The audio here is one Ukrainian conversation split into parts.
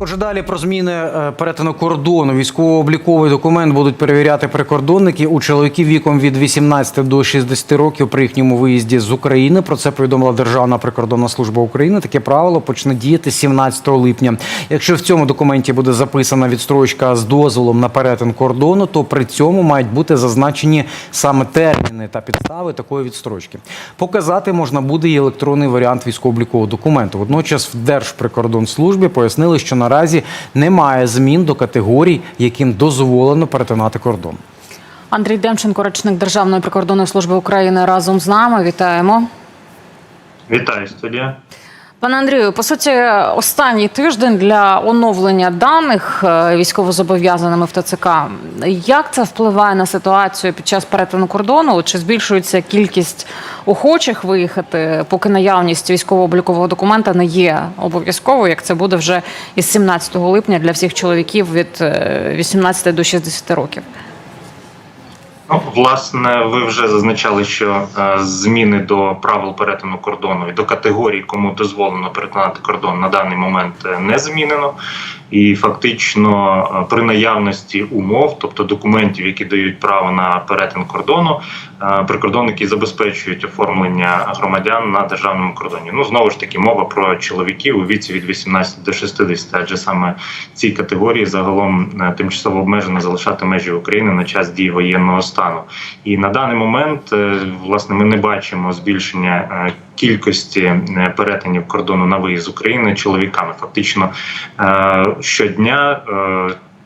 Отже, далі про зміни е, перетину кордону. Військово-обліковий документ будуть перевіряти прикордонники у чоловіків віком від 18 до 60 років при їхньому виїзді з України. Про це повідомила Державна прикордонна служба України. Таке правило почне діяти 17 липня. Якщо в цьому документі буде записана відстрочка з дозволом на перетин кордону, то при цьому мають бути зазначені саме терміни та підстави такої відстрочки. Показати можна буде і електронний варіант військово-облікового документу. Водночас в Держприкордонслужбі пояснили, що наразі немає змін до категорій, яким дозволено перетинати кордон. Андрій Демченко, речник Державної прикордонної служби України, разом з нами. Вітаємо. Вітаю студія. Пане Андрію, по суті, останній тиждень для оновлення даних е, військовозобов'язаними в ТЦК. Як це впливає на ситуацію під час перетину кордону? Чи збільшується кількість охочих виїхати, поки наявність військово-облікового документа не є обов'язковою, як це буде вже із 17 липня для всіх чоловіків від е, 18 до 60 років? Ну, власне, ви вже зазначали, що е, зміни до правил перетину кордону і до категорії, кому дозволено перетинати кордон на даний момент е, не змінено. І фактично е, при наявності умов, тобто документів, які дають право на перетин кордону, прикордонники забезпечують оформлення громадян на державному кордоні. Ну знову ж таки, мова про чоловіків у віці від 18 до 60, адже саме ці категорії загалом тимчасово обмежено залишати межі України на час дії воєнного. І на даний момент е, власне ми не бачимо збільшення е, кількості е, перетинів кордону на виїзд України чоловіками. Фактично щодня.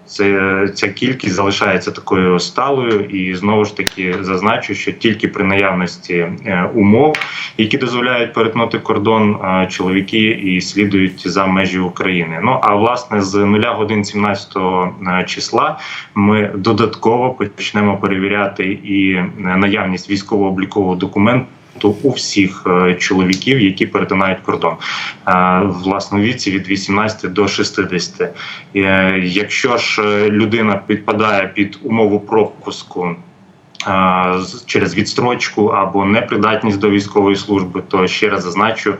Це ця кількість залишається такою сталою, і знову ж таки зазначу, що тільки при наявності е, умов, які дозволяють перетнути кордон, е, чоловіки і слідують за межі України. Ну а власне з 0 годин 17 е, числа ми додатково почнемо перевіряти і наявність військово-облікового документу. У всіх е, чоловіків, які перетинають кордон, е, власне віці від 18 до 60. Е, Якщо ж людина підпадає під умову пропуску через відстрочку або непридатність до військової служби, то ще раз зазначу,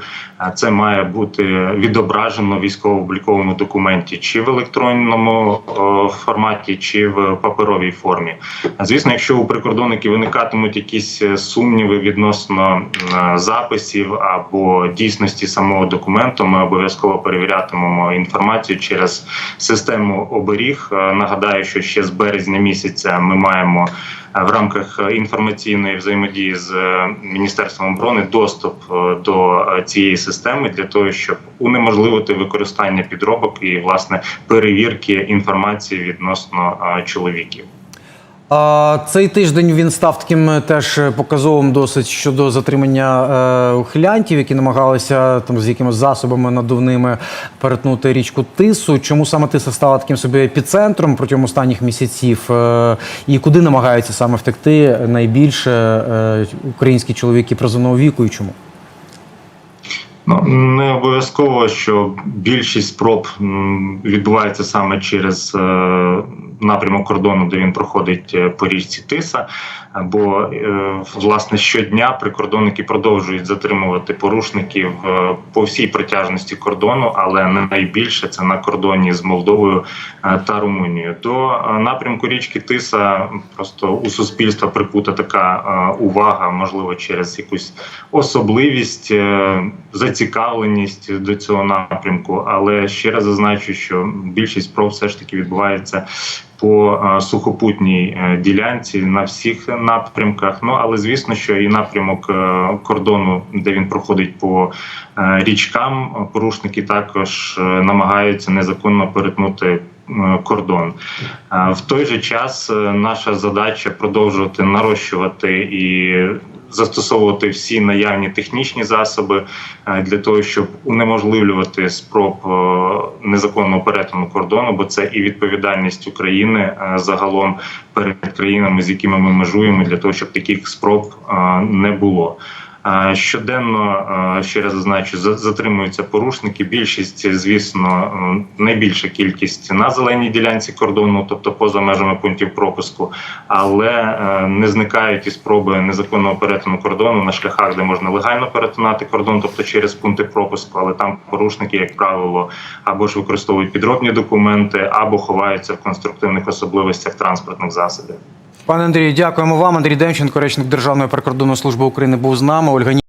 це має бути відображено в військово-обліковому документі, чи в електронному форматі, чи в паперовій формі. Звісно, якщо у прикордонників виникатимуть якісь е, сумніви відносно записів або дійсності самого документу, ми обов'язково перевірятимемо інформацію через систему оберіг. Е, Нагадаю, що ще з березня місяця ми маємо в рамках е, інформаційної взаємодії з е, міністерством оборони доступ е, до е, цієї системи для того, щоб унеможливити використання підробок і власне перевірки інформації відносно е, чоловіків. Цей тиждень він став таким е, теж показовим досить щодо затримання е, ухилянтів, які намагалися там з якимись засобами надувними перетнути річку Тису. Чому саме Тиса стала таким собі епіцентром протягом останніх місяців? Е, і куди намагаються саме втекти найбільше е, українські чоловіки призовного віку і чому? Ну не обов'язково, що більшість спроб відбувається саме через е, напрямок кордону, де він проходить е, по річці Тиса. Бо е, власне щодня прикордонники продовжують затримувати порушників по всій протяжності кордону, але не найбільше це на кордоні з Молдовою та Румунією. До напрямку річки Тиса просто у суспільства прикута така увага, можливо, через якусь особливість, е, зацікавленість до цього напрямку. Але ще раз зазначу, що більшість спроб все ж таки відбувається по е, сухопутній е, ділянці на всіх напрямках. Ну але звісно, що і напрямок е, кордону, де він проходить по річкам, порушники також намагаються незаконно перетнути. Кордон в той же час наша задача продовжувати нарощувати і застосовувати всі наявні технічні засоби е, для того, щоб унеможливлювати спроб е, незаконного перетину кордону, бо це і відповідальність України е, загалом перед країнами, з якими ми межуємо, для того, щоб таких спроб не було. Щоденно ще раз зазначу, за- затримуються порушники. Більшість, звісно, найбільша кількість на зеленій ділянці кордону, тобто поза межами пунктів пропуску, але е, не зникають і спроби незаконного перетину кордону на шляхах, де можна легально перетинати кордон, тобто через пункти пропуску. Але там порушники, як правило, або ж використовують підробні документи, або ховаються в конструктивних особливостях транспортних засобів. Пане Андрію, дякуємо вам. Андрій Демченко, речник Державної прикордонної служби України, був з нами. Ольга